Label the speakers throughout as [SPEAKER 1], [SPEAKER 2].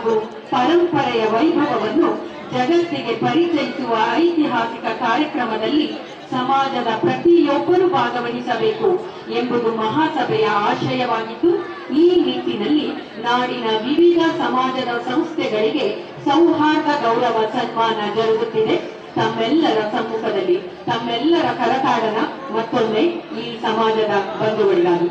[SPEAKER 1] ಹಾಗೂ ಪರಂಪರೆಯ ವೈಭವವನ್ನು ಜಗತ್ತಿಗೆ ಪರಿಚಯಿಸುವ ಐತಿಹಾಸಿಕ ಕಾರ್ಯಕ್ರಮದಲ್ಲಿ ಸಮಾಜದ ಪ್ರತಿಯೊಬ್ಬರು ಭಾಗವಹಿಸಬೇಕು ಎಂಬುದು ಮಹಾಸಭೆಯ ಆಶಯವಾಗಿದ್ದು, ಈ ನಿಟ್ಟಿನಲ್ಲಿ ನಾಡಿನ ವಿವಿಧ ಸಮಾಜದ ಸಂಸ್ಥೆಗಳಿಗೆ ಸೌಹಾರ್ದ ಗೌರವ ಸನ್ಮಾನ ಜರುಗುತ್ತಿದೆ. ತಮ್ಮೆಲ್ಲರ ಸಮ್ಮುಖದಲ್ಲಿ ತಮ್ಮೆಲ್ಲರ ಕರತಾಡನ ಮತ್ತೊಮ್ಮೆ ಈ ಸಮಾಜದ ಬಂಧುಗಳಿಗಾಗಿ.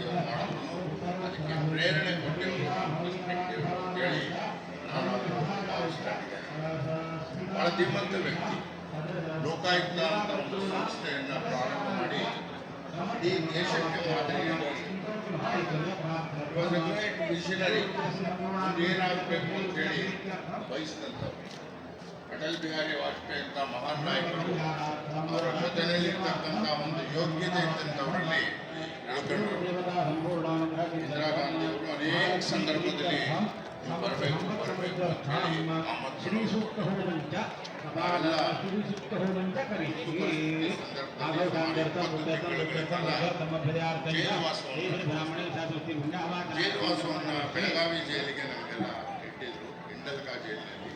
[SPEAKER 2] ಗಾಂಧಿ ಅವರು ಅದಕ್ಕೆ ಪ್ರೇರಣೆ ಕೊಟ್ಟಿರುವ ಪರ್ಸ್ಪೆಕ್ಟಿವ್ ಅಂತೇಳಿ ನಾನು ಅದನ್ನು ಭಾವಿಸ್ಕೊಂಡಿದ್ದೇನೆ ಭಾಳ ಧೀಮಂತ ವ್ಯಕ್ತಿ ಲೋಕಾಯುಕ್ತ ಅಂತ ಒಂದು ಸಂಸ್ಥೆಯನ್ನು ಪ್ರಾರಂಭ ಮಾಡಿ ಇಡೀ ದೇಶಕ್ಕೆ ಅ ಗ್ರೇಟ್ ಮಿಷನರಿ ಏನಾಗಬೇಕು ಅಂತ ಹೇಳಿ ಬಯಸಿದಂಥವ್ರು ಅಟಲ್ ಬಿಹಾರಿ ವಾಜಪೇಯಿ ಅಂತ ಮಹಾನ್ ನಾಯಕರು ಅವರ ಜೊತೆಯಲ್ಲಿರ್ತಕ್ಕಂಥ ಒಂದು ಯೋಗ್ಯತೆ ಇದ್ದಂಥವರಲ್ಲಿ ಉಳ್ಕೊಂಡ್ರು ಇಂದಿರಾ ಗಾಂಧಿ ಅವರು ಅನೇಕ ಸಂದರ್ಭದಲ್ಲಿ ನೀವು ಬರಬೇಕು ಬರಬೇಕು ಅಂತ ಹೇಳಿ ಆಮಂತ್ರಣ ನಾವೆಲ್ಲ ಈ ಸಂದರ್ಭದಲ್ಲಿ ಜೈಲುವಾಸವನ್ನು ಬೆಳಗಾವಿ ಜೈಲಿಗೆ ನಮಗೆಲ್ಲ ಇಟ್ಟಿದ್ರು ಇಂಡಲ್ಕಾ ಜೈಲಿನಲ್ಲಿ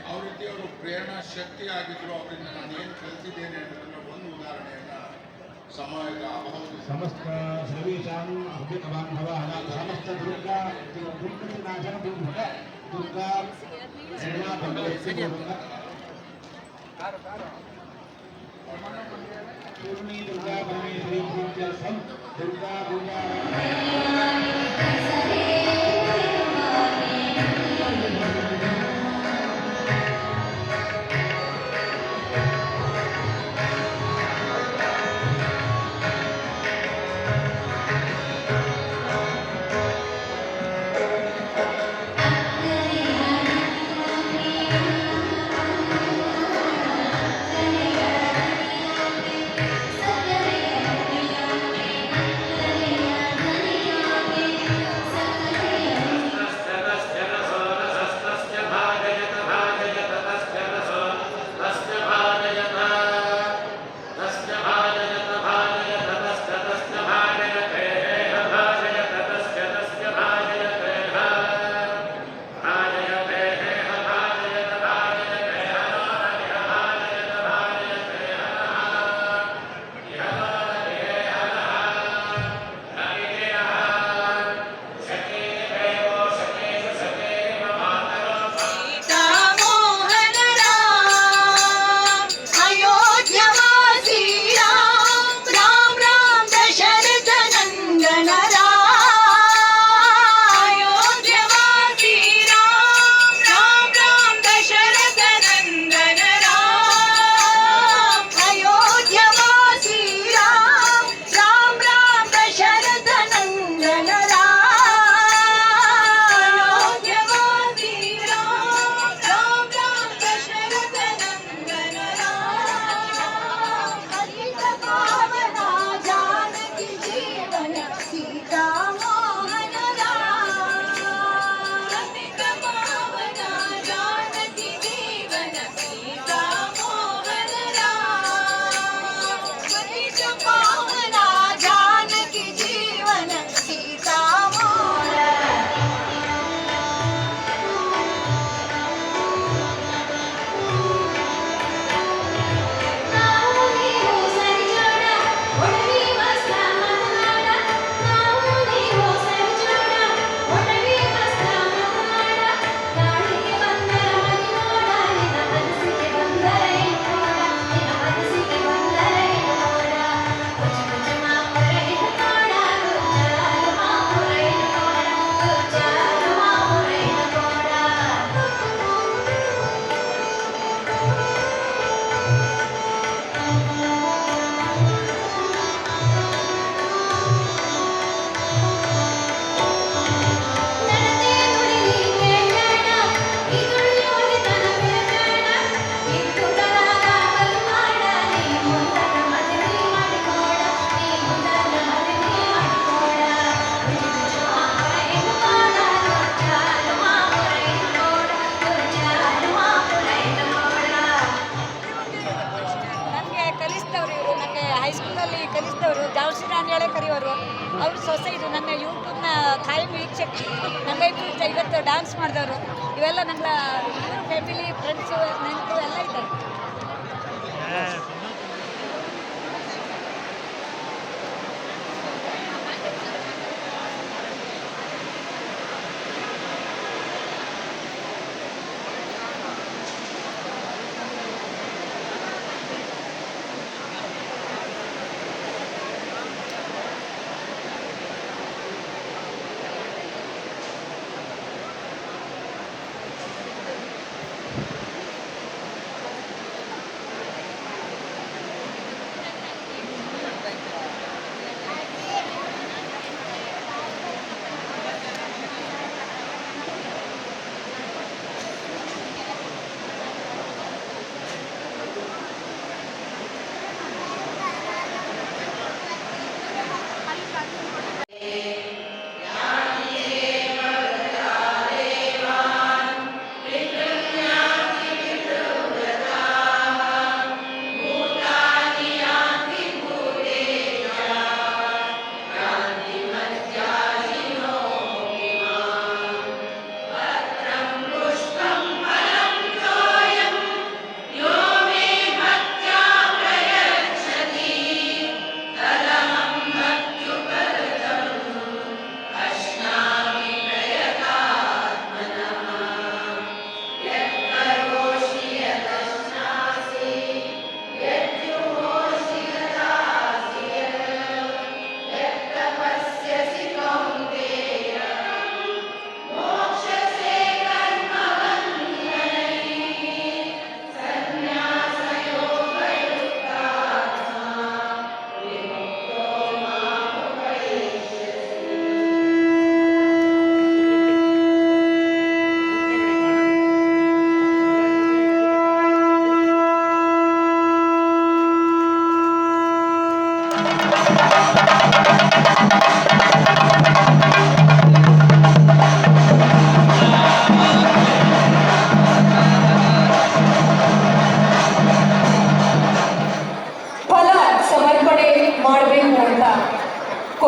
[SPEAKER 2] ಯಾವ ರೀತಿ ಅವರು ಪ್ರೇರಣಾ ಶಕ್ತಿ ಆಗಿದ್ರು ಅವರಿಂದ ನಾನು ಏನು ಕಲಿತಿದ್ದೇನೆ ಅನ್ನೋದನ್ನ ಒಂದು ಉದಾಹರಣೆಯನ್ನ
[SPEAKER 3] समस्त सर्वेषाम् अभिगवान् भवः समस्त दुर्गा दुर्गनाशन दुर्भट दुर्गा पूर्णी दुर्गा परमेश्वरी दुर्गा
[SPEAKER 4] दुर्गा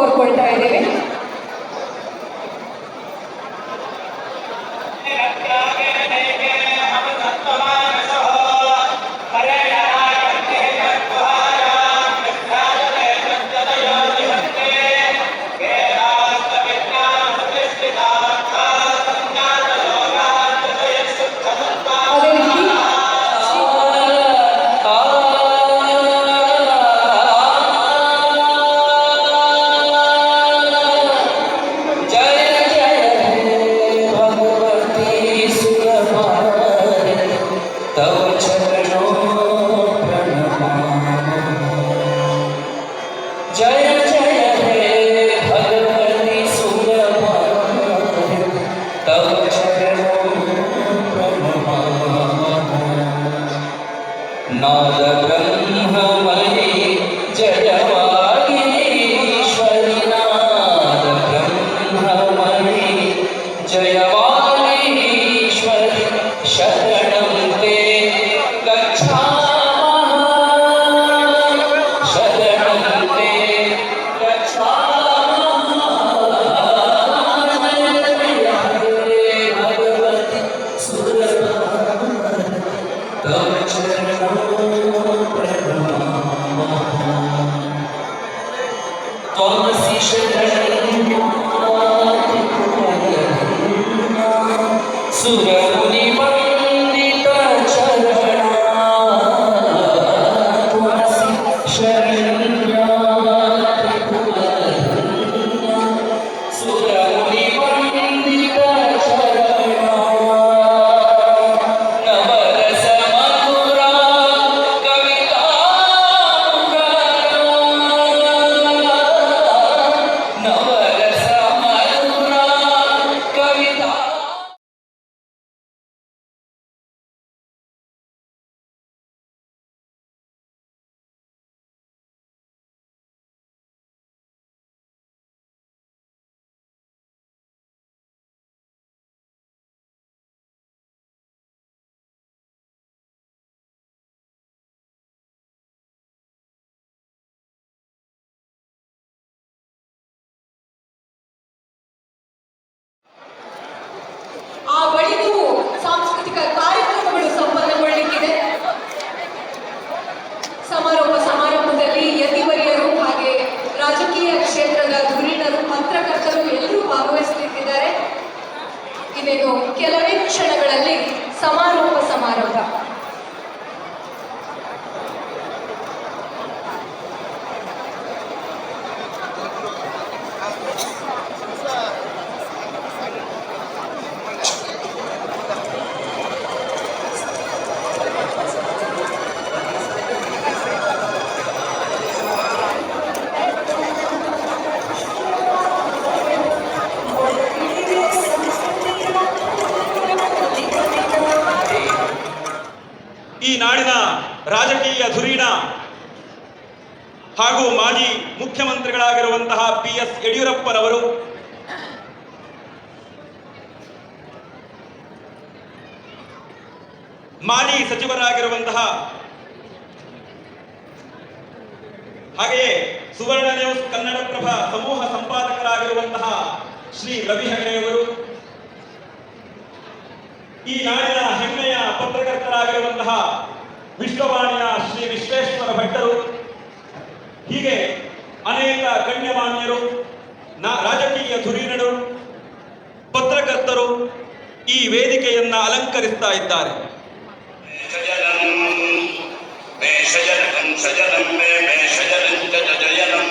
[SPEAKER 4] ಕೋರ್ಕೊಳ್ತಾ ಇದ್ದೇವೆ. ಇನ್ನೇನು ಕೆಲವೇ ಕ್ಷಣಗಳಲ್ಲಿ ಸಮಾರೋಪ ಸಮಾರಂಭ
[SPEAKER 5] ಈ ನಾಡಿನ ರಾಜಕೀಯ ಧುರೀಣ ಹಾಗೂ ಮಾಜಿ ಮುಖ್ಯಮಂತ್ರಿಗಳಾಗಿರುವಂತಹ ಪಿ ಎಸ್ ಯಡಿಯೂರಪ್ಪನವರು. ಮಾಜಿ ಸಚಿವರಾಗಿರುವಂತಹ ಹಾಗೆಯೇ ಸುವರ್ಣ ನ್ಯೂಸ್ ಕನ್ನಡಪ್ರಭ ಸಮೂಹ ಸಂಪಾದಕರಾಗಿರುವಂತಹ ಶ್ರೀ ರವಿ ಹೆಗಡೆಯವರು ಈ ನಾಡಿನ ಹೆಮ್ಮೆಯ ಪತ್ರಕರ್ತರಾಗಿರುವಂತಹ ವಿಶ್ವವಾಣಿಯ ಶ್ರೀ ವಿಶ್ವೇಶ್ವರ ಭಟ್ಟರು, ಹೀಗೆ ಅನೇಕ ಗಣ್ಯಮಾನ್ಯರು ನಾ ರಾಜಕೀಯ ಧುರೀಣರು ಪತ್ರಕರ್ತರು ಈ ವೇದಿಕೆಯನ್ನ ಅಲಂಕರಿಸ್ತಾ ಇದ್ದಾರೆ
[SPEAKER 6] ಮೇಷಜನಕಂ ಸಜನಂ ಮೇ ಮೇಷಜನಂಚ ಜಯನಂ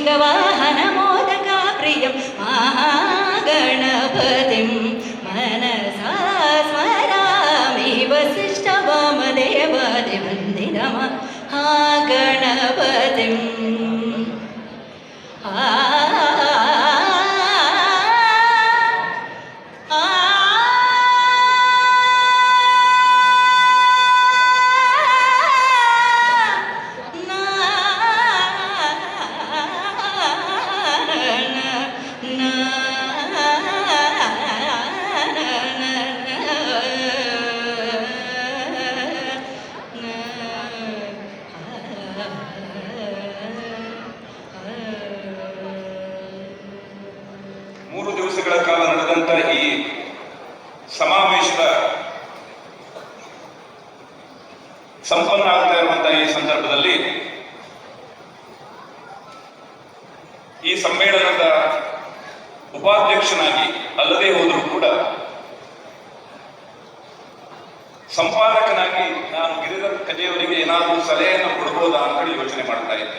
[SPEAKER 7] कौशिकवाहनमोदकाप्रियं महागणपतिं मनसा
[SPEAKER 8] स्मरामि वसिष्ठवामदेवादिवन्दि नमः हा गणपतिम् आ ಸಂಪನ್ನ ಆಗ್ತಾ ಇರುವಂತಹ ಈ ಸಂದರ್ಭದಲ್ಲಿ ಈ ಸಮ್ಮೇಳನದ ಉಪಾಧ್ಯಕ್ಷನಾಗಿ ಅಲ್ಲದೆ ಹೋದರೂ ಕೂಡ ಸಂಪಾದಕನಾಗಿ ನಾನು ಗಿರಿಧರ್ ಕಜೆಯವರಿಗೆ ಏನಾದರೂ ಸಲಹೆಯನ್ನು ಕೊಡಬಹುದಾ ಅಂತ ಯೋಚನೆ ಮಾಡ್ತಾ ಇದ್ದೆ.